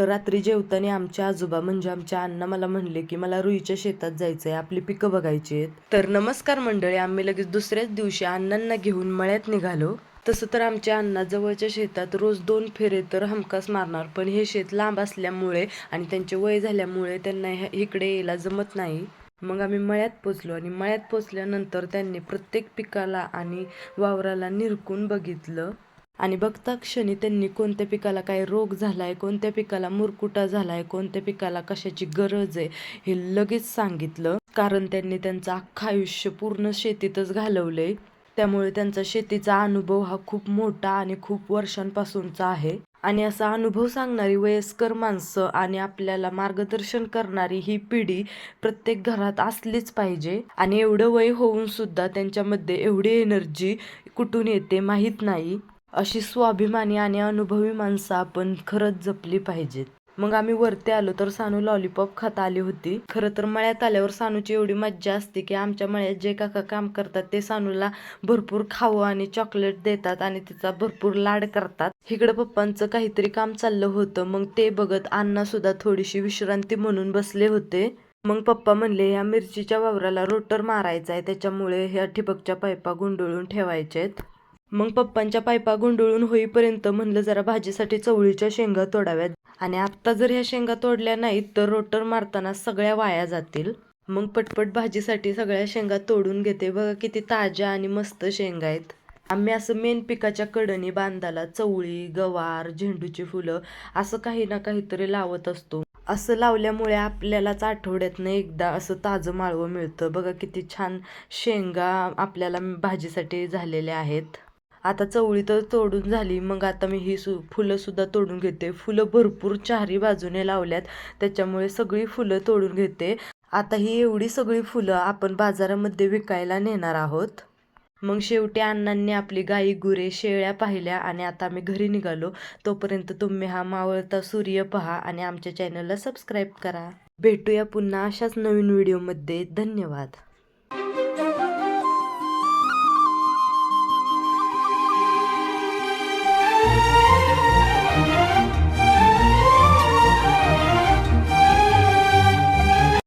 तर रात्री जेवताना आमचे आजोबा म्हणजे आमच्या अण्णा मला म्हणले की मला रुईच्या शेतात जायचं आहे आपली पिकं बघायची आहेत. तर नमस्कार मंडळी आम्ही लगेच दुसऱ्याच दिवशी अण्णांना घेऊन मळ्यात निघालो. तसं तर आमच्या अण्णा जवळच्या शेतात रोज दोन फेरे तर हमखास मारणार पण हे शेत लांब असल्यामुळे आणि त्यांचे वय झाल्यामुळे त्यांना ह्या- इकडे यायला जमत नाही. मग आम्ही मळ्यात पोचलो आणि मळ्यात पोचल्यानंतर त्यांनी प्रत्येक पिकाला आणि वावराला निरकून बघितलं. आणि बघता क्षणी त्यांनी कोणत्या पिकाला काय रोग झालाय कोणत्या पिकाला मुरकुटा झालाय कोणत्या पिकाला कशाची गरज आहे हे लगेच सांगितलं. कारण त्यांनी त्यांचं अख्खं आयुष्य पूर्ण शेतीतच घालवलंय. त्यामुळे त्यांचा शेतीचा अनुभव हा खूप मोठा आणि खूप वर्षांपासूनचा आहे. आणि असा अनुभव सांगणारी वयस्कर माणसं आणि आपल्याला मार्गदर्शन करणारी ही पिढी प्रत्येक घरात असलीच पाहिजे. आणि एवढं वय होऊन सुद्धा त्यांच्यामध्ये एवढी एनर्जी कुठून येते माहीत नाही. अशी स्वाभिमानी आणि अनुभवी माणसं आपण खरंच जपली पाहिजेत. मग आम्ही वरती आलो तर सानू लॉलीपॉप खात आली होती. खरं तर मळ्यात आल्यावर सानूची एवढी मज्जा असते की आमच्या मळ्यात जे काका काम करतात ते सानूला भरपूर खावं आणि चॉकलेट देतात आणि तिचा भरपूर लाड करतात. इकडं पप्पांचं काहीतरी काम चाललं होतं. मग ते बघत अण्णा सुद्धा थोडीशी विश्रांती म्हणून बसले होते. मग पप्पा म्हणले या मिरचीच्या वावराला रोटर मारायचा आहे. त्याच्यामुळे ह्या ठिबकच्या पाईपा गुंडळून ठेवायच्या आहेत मग पप्पांच्या पायपा गोंडळून होईपर्यंत म्हणलं जरा भाजीसाठी चवळीच्या शेंगा तोडाव्यात. आणि आत्ता जर ह्या शेंगा तोडल्या नाहीत तर रोटर मारताना सगळ्या वाया जातील. मग पटपट भाजीसाठी सगळ्या शेंगा तोडून घेते. बघा किती ताज्या आणि मस्त शेंगा आहेत. आम्ही असं मेन पिकाच्या कडणी बांधाला चवळी गवार झेंडूची फुलं असं काही ना काहीतरी लावत असतो. असं लावल्यामुळे आपल्यालाच आठवड्यातनं एकदा असं ताजं माळवं मिळतं. बघा किती छान शेंगा आपल्याला भाजीसाठी झालेल्या आहेत. आता चवळी तर तोडून झाली. मग आता मी ही सु फुलंसुद्धा तोडून घेते. फुलं भरपूर चारी बाजूने लावल्यात. त्याच्यामुळे सगळी फुलं तोडून घेते. आता ही एवढी सगळी फुलं आपण बाजारामध्ये विकायला नेणार आहोत. मग शेवटी अण्णांनी आपली गाई गुरे शेळ्या पाहिल्या आणि आता आम्ही घरी निघालो. तोपर्यंत तुम्ही हा मावळता सूर्य पहा आणि आमच्या चॅनलला सबस्क्राईब करा. भेटूया पुन्हा अशाच नवीन व्हिडिओमध्ये. धन्यवाद.